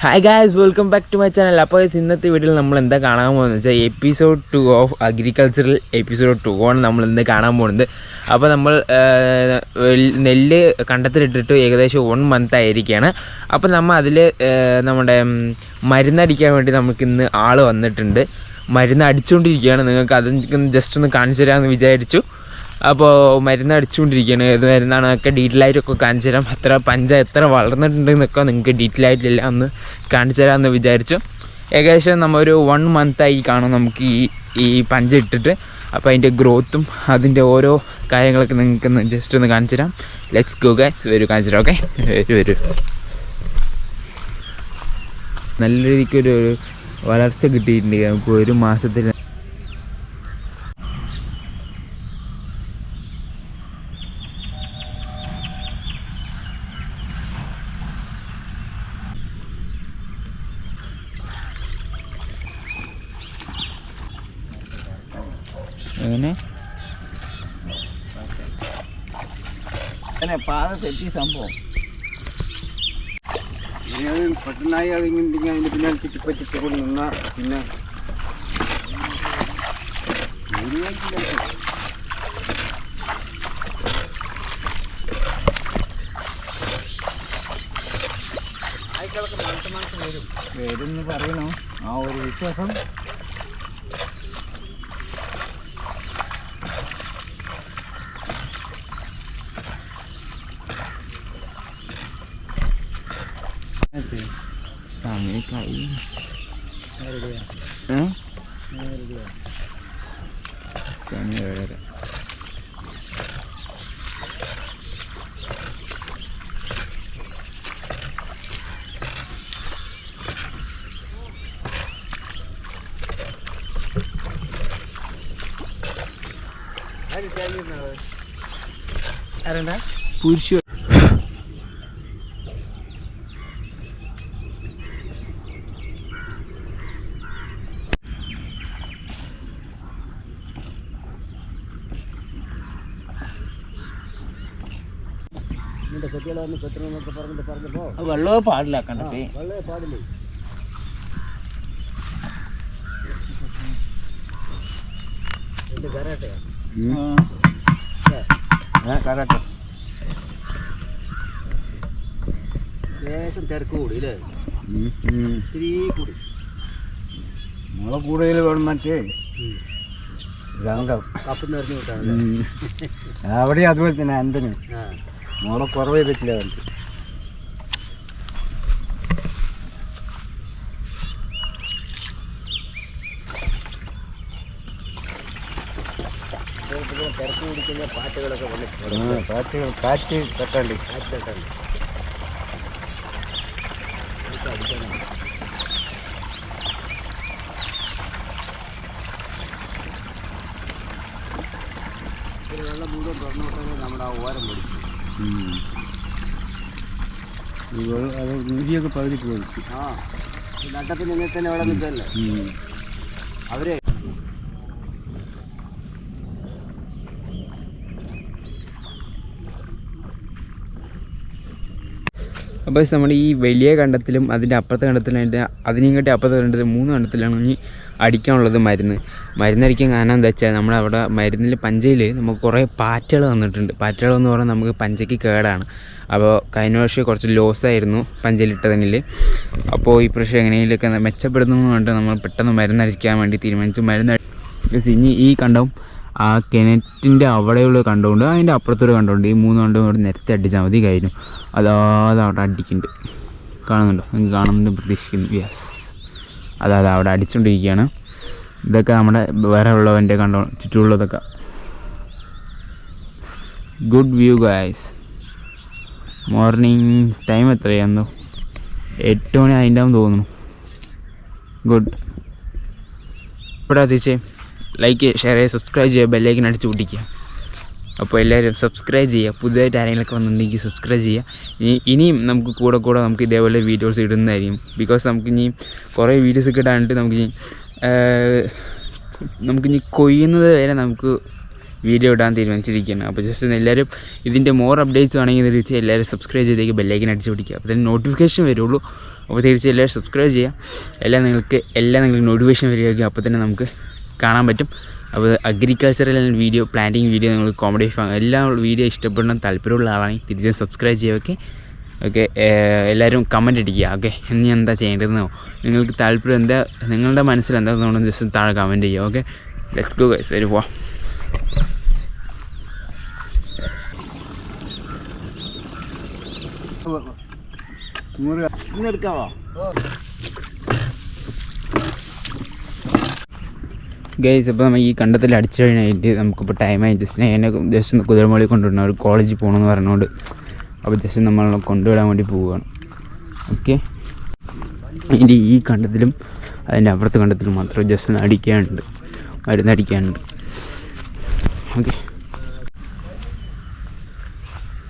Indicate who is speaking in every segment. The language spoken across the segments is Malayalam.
Speaker 1: Hi guys welcome back to my channel അപ്പോൾ ഇന്നത്തെ വീഡിയോയിൽ നമ്മൾ എന്താ കാണാൻ പോകുന്നത് വെച്ചാൽ episode two of agricultural episode two ആണ് നമ്മൾ ഇന്ന് കാണാൻ പോകുന്നത്. അപ്പോൾ നമ്മൾ നെല്ല് കണ്ടത്തിലിട്ടിട്ട് ഏകദേശം വൺ മന്ത് ആയിരിക്കുകയാണ് അപ്പോൾ നമ്മൾ അതിൽ നമ്മുടെ മരുന്നടിക്കാൻ വേണ്ടി നമുക്ക് ഇന്ന് ആൾ വന്നിട്ടുണ്ട്. മരുന്ന് അടിച്ചുകൊണ്ടിരിക്കുകയാണ് നിങ്ങൾക്ക് അതൊക്കെ ജസ്റ്റ് ഒന്ന് കാണിച്ചു തരാമെന്ന് വിചാരിച്ചു. അപ്പോൾ മരുന്ന് അടിച്ചുകൊണ്ടിരിക്കുകയാണ് ഏത് ഡീറ്റെയിൽ ആയിട്ടൊക്കെ കാണിച്ചു തരാം. എത്ര പഞ്ച എത്ര വളർന്നിട്ടുണ്ടെന്നൊക്കെ നിങ്ങൾക്ക് ഡീറ്റെയിൽ ആയിട്ടില്ല ഒന്ന് കാണിച്ചു തരാമെന്ന് വിചാരിച്ചു. ഏകദേശം നമ്മളൊരു വൺ മന്തായി കാണും നമുക്ക് ഈ ഈ പഞ്ച ഇട്ടിട്ട്. അപ്പോൾ അതിന്റെ ഗ്രോത്തും അതിന്റെ ഓരോ കാര്യങ്ങളൊക്കെ നിങ്ങൾക്ക് ജസ്റ്റ് ഒന്ന് കാണിച്ചു തരാം. ലെറ്റ്സ് ഗോ ഗൈസ് വരൂ കാണിച്ചു തരാം ഓക്കെ വരൂ വരൂ. നല്ല രീതിക്കൊരു വളർച്ച കിട്ടിയിട്ടുണ്ട്. നമുക്ക് ഒരു മാസത്തിൽ
Speaker 2: അങ്ങനെ പാത തെറ്റി സംഭവം. പെട്ടെന്നായി അതിങ്ങനെ അതിന് പിന്നെ ചുറ്റിപ്പറ്റി കൊണ്ട് നിന്ന പിന്നെ വരും. എന്ന് പറയണോ? ആ ഒരു വിശ്വാസം.
Speaker 1: സമയക്കായി ഏ സമയം ഏഴര ആരെന്താ പുരുഷ
Speaker 2: വന്ന് പറഞ്ഞിട്ട്
Speaker 1: വെള്ളമേ പാടില്ല കണ്ടെത്തി
Speaker 2: വളരെ പാടില്ലേ? ലേശം തിരക്ക് കൂടി അല്ലേ? ഇത്തിരി കൂടി.
Speaker 3: മുള കൂടുതൽ വേണം മറ്റേ? രംഗം
Speaker 2: കപ്പ് നിറഞ്ഞു വിട്ടാണ്
Speaker 3: അവിടെ അതുപോലെ തന്നെ അന്തന്
Speaker 2: ആ.
Speaker 3: മുള കുറവേ ചെയ്തിട്ടില്ല അവർക്ക്
Speaker 2: തിരക്ക് പിടിക്കുന്ന പാട്ടുകളൊക്കെ വന്നിട്ടുണ്ട്
Speaker 3: കാറ്റുകൾ കാറ്റ് തട്ടാണ്ട്
Speaker 2: കാറ്റൊക്കെ വെള്ളം മുഴുവൻ തുറന്നോട്ടെ നമ്മുടെ ആ ഓരം പിടിച്ചു
Speaker 3: അത് നീതിയൊക്കെ പകുതി പോയി
Speaker 2: ആ നട്ടത്തിന് ഇങ്ങനെ തന്നെ വെള്ളം നിൽക്കല്ലേ അവരെ
Speaker 1: അപ്പോൾ നമ്മൾ ഈ വലിയ കണ്ടത്തിലും അതിന്റെ അപ്പുറത്തെ കണ്ടത്തിലും അതിന്റെ അതിനെയും അപ്പുറത്തെ കണ്ടത്തിലും മൂന്ന് കണ്ടത്തിലാണ് ഇനി അടിക്കാനുള്ളത് മരുന്ന്. മരുന്നടിക്കാൻ കാരണം എന്താ വെച്ചാൽ നമ്മളവിടെ മരുന്നിൽ പഞ്ചയിൽ നമുക്ക് കുറേ പാറ്റകൾ വന്നിട്ടുണ്ട്. പാറ്റകൾ എന്ന് പറഞ്ഞാൽ നമുക്ക് പഞ്ചയ്ക്ക് കേടാണ്. അപ്പോൾ കഴിഞ്ഞ വർഷം കുറച്ച് ലോസ് ആയിരുന്നു പഞ്ചയിലിട്ടതിനിൽ. അപ്പോൾ ഈ പ്രാവശ്യം എങ്ങനെയെങ്കിലൊക്കെ മെച്ചപ്പെടുന്നു കൊണ്ട് നമ്മൾ പെട്ടെന്ന് മരുന്നടിക്കാൻ വേണ്ടി തീരുമാനിച്ചു. മരുന്ന് ഇനി ഈ കണ്ടവും ആ കിണറ്റിന്റെ അവിടെയുള്ള കണ്ടുകൊണ്ട് അതിന്റെ അപ്പുറത്തൊരു കണ്ടുകൊണ്ട് ഈ മൂന്ന് കണ്ടും ഒരു നിരത്തി അടിച്ചാൽ മതി കഴിഞ്ഞു. അതാ അവിടെ അടിക്കുന്നുണ്ട്. കാണുന്നുണ്ടോ? നിങ്ങൾക്ക് കാണുന്നുണ്ട് പ്രതീക്ഷിക്കുന്നു. യെസ് അതാത് അവിടെ അടിച്ചുകൊണ്ടിരിക്കുകയാണ് ഇതൊക്കെ നമ്മുടെ വേറെ ഉള്ളവന്റെ കണ്ടോ ചുറ്റുമുള്ളതൊക്കെ. Good view guys morning time എത്രയാണെന്നോ എട്ട് മണി അതിന്റെ തോന്നുന്നു. ഗുഡ് ഇവിടെ എത്തിച്ചേ. ലൈക്ക് ഷെയർ ചെയ്യുക. സബ്സ്ക്രൈബ് ചെയ്യുക ബെല്ലൈക്കൻ അടിച്ച് പൊട്ടിക്കുക. അപ്പോൾ എല്ലാവരും സബ്സ്ക്രൈബ് ചെയ്യുക. പുതിയതായിട്ട് ആരെങ്കിലുമൊക്കെ വന്നിട്ടുണ്ടെങ്കിൽ സബ്സ്ക്രൈബ് ചെയ്യുക. ഇനി ഇനിയും നമുക്ക് കൂടെ കൂടെ നമുക്ക് ഇതേപോലെ വീഡിയോസ് ഇടുന്നതായിരിക്കും. ബിക്കോസ് നമുക്ക് ഇനി കുറേ വീഡിയോസ് ഒക്കെ ഇടാണ്ട് നമുക്ക് ഇനി കൊയ്യുന്നത് വരെ നമുക്ക് വീഡിയോ ഇടാൻ തീരുമാനിച്ചിരിക്കുകയാണ്. അപ്പോൾ ജസ്റ്റ് എല്ലാവരും ഇതിന്റെ മോർ അപ്ഡേറ്റ്സ് വേണമെങ്കിൽ തിരിച്ച് എല്ലാവരും സബ്സ്ക്രൈബ് ചെയ്തേക്ക് ബെല്ലൈക്കൻ അടിച്ച് പിടിക്കുക അപ്പോൾ തന്നെ നോട്ടിഫിക്കേഷൻ വരുള്ളൂ. അപ്പോൾ തീർച്ചയായും എല്ലാവരും സബ്സ്ക്രൈബ് ചെയ്യുക. എല്ലാം നിങ്ങൾക്ക് എല്ലാം നിങ്ങൾക്ക് നോട്ടിഫിക്കേഷൻ വരികയായിരിക്കും അപ്പോൾ തന്നെ നമുക്ക് കാണാൻ പറ്റും. അപ്പോൾ അഗ്രികൾച്ചറൽ വീഡിയോ പ്ലാന്റിങ് വീഡിയോ നിങ്ങൾ കോമഡി എല്ലാ വീഡിയോ ഇഷ്ടപ്പെടണം താല്പര്യമുള്ള ആളാണെങ്കിൽ തിരിച്ച് സബ്സ്ക്രൈബ് ചെയ്യുക ഓക്കെ എല്ലാവരും കമന്റ് അടിക്കുക ഓക്കെ ഇനി എന്താ ചെയ്യേണ്ടതെന്നോ? നിങ്ങൾക്ക് താല്പര്യം എന്താ നിങ്ങളുടെ മനസ്സിൽ എന്താ തോന്നുന്നത് ജസ്റ്റ് താഴെ കമന്റ് ചെയ്യുക ഓക്കെ ലെറ്റ്സ് ഗോ ഗൈസ് ഒരു പോവാം.
Speaker 3: നൂറ്
Speaker 2: ഇന്ന് എടുക്കാവോ
Speaker 1: ഗൈസ് ഇപ്പോൾ നമ്മൾ ഈ കണ്ടത്തിൽ അടിച്ചു കഴിഞ്ഞായിട്ട് നമുക്കിപ്പോൾ ടൈമായി ജസ്റ്റ് എന്നെ ജസ്റ്റ് കുതിരമോളി കൊണ്ടുവിടണം ഒരു കോളേജിൽ പോകണമെന്ന് പറഞ്ഞുകൊണ്ട് അപ്പോൾ ജസ്റ്റ് നമ്മൾ കൊണ്ടുവിടാൻ വേണ്ടി പോവുകയാണ് ഓക്കെ ഇനി ഈ കണ്ടത്തിലും അതിന്റെ അപ്പുറത്ത് കണ്ടത്തിലും മാത്രം ജസ്റ്റ് ഒന്ന് അടിക്കാനുണ്ട്. മരുന്ന് അടിക്കാനുണ്ട്. ഓക്കെ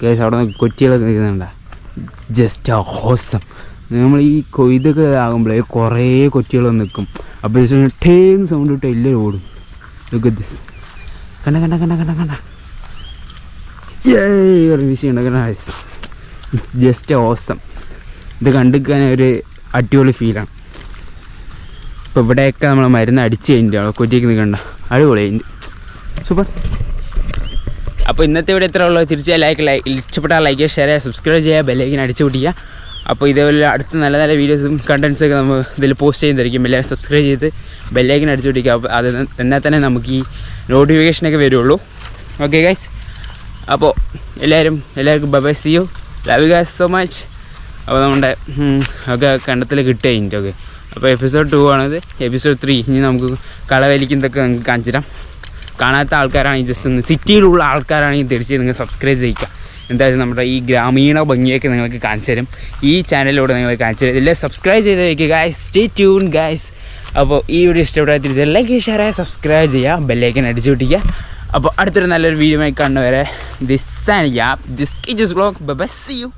Speaker 1: ഗൈസ് അവിടെ നിന്ന് കൊറ്റികളൊക്കെ നിൽക്കുന്നുണ്ട? ജസ്റ്റ് ഹോസം നമ്മൾ ഈ കൊയ്തൊക്കെ ആകുമ്പോഴേ കുറേ കൊറ്റികൾ നിൽക്കും. അപ്പോൾ ജസ്റ്റ് ടേങ് സൗണ്ട് ഇട്ട് എല്ലാവരും ഓടും. ദിസ് കണ്ട കണ്ട കണ്ട കണ്ട കണ്ട. ജസ്റ്റ് ഓസം ഇത് കണ്ടിരിക്കാൻ ഒരു അടിപൊളി ഫീലാണ് ഇപ്പോൾ ഇവിടെയൊക്കെ നമ്മൾ മരുന്ന് അടിച്ച് കഴിഞ്ഞിട്ട് കൊറ്റിക്ക് നിൽക്കണ്ട. അടിപൊളി. സൂപ്പർ അപ്പോൾ ഇന്നത്തെ ഇവിടെ എത്ര ഉള്ളത് തിരിച്ചാൽ ലൈക്ക് ലൈക്ക് ഇഷ്ടപ്പെട്ടാൽ ലൈക്ക് ചെയ്യുക ഷെയർ ചെയ്യുക സബ്സ്ക്രൈബ് ചെയ്യുക ബെല്ലൈക്കിന് അടിച്ചു പൊട്ടിക്കുക. അപ്പോൾ ഇതേപോലെ അടുത്ത നല്ല നല്ല വീഡിയോസും കണ്ടൻസൊക്കെ നമ്മൾ ഇതിൽ പോസ്റ്റ് ചെയ്യുന്നതായിരിക്കും. എല്ലാവരും സബ്സ്ക്രൈബ് ചെയ്ത് ബെല്ലൈക്കൻ അടിച്ചു പിടിക്കുക അപ്പോൾ അത് എന്നാൽ തന്നെ നമുക്ക് ഈ നോട്ടിഫിക്കേഷനൊക്കെ വരുള്ളൂ. ഓക്കെ ഗൈസ് അപ്പോൾ എല്ലാവരും എല്ലാവർക്കും bye see you love guys so much അപ്പോൾ നമ്മുടെ ഒക്കെ കണ്ടത്തിൽ കിട്ടുക കഴിഞ്ഞിട്ട് ഓക്കെ അപ്പോൾ എപ്പിസോഡ് ടു ആണത്. എപ്പിസോഡ് ത്രീ ഇനി നമുക്ക് കളവലിക്കുന്നതൊക്കെ നിങ്ങൾക്ക് കാണിച്ചു തരാം. കാണാത്ത ആൾക്കാരാണെങ്കിൽ ജസ്റ്റ് ഒന്ന് സിറ്റിയിലുള്ള ആൾക്കാരാണെങ്കിൽ തീർച്ചയായും നിങ്ങൾ സബ്സ്ക്രൈബ് ചെയ്യുക എന്തായാലും നമ്മുടെ ഈ ഗ്രാമീണ ഭംഗിയൊക്കെ നിങ്ങൾക്ക് കാണിച്ചു തരും. ഈ ചാനലിലൂടെ നിങ്ങൾ കാണിച്ചു തരും. ഇതിൽ സബ്സ്ക്രൈബ് ചെയ്ത് വയ്ക്കുക ഗായ്സ് സ്റ്റേ ട്യൂൺ ഗായ്സ് അപ്പോൾ ഈ വീഡിയോ ഇഷ്ടപ്പെട്ടാൽ തിരിച്ച് ലൈക്ക് ഷെയർ സബ്സ്ക്രൈബ് ചെയ്യുക. ബെല്ലൈക്കൻ അടിച്ചു പിടിക്കുക അപ്പോൾ അടുത്തൊരു നല്ലൊരു വീഡിയോ ആയി കാണുന്നവരെ this and this blog bye you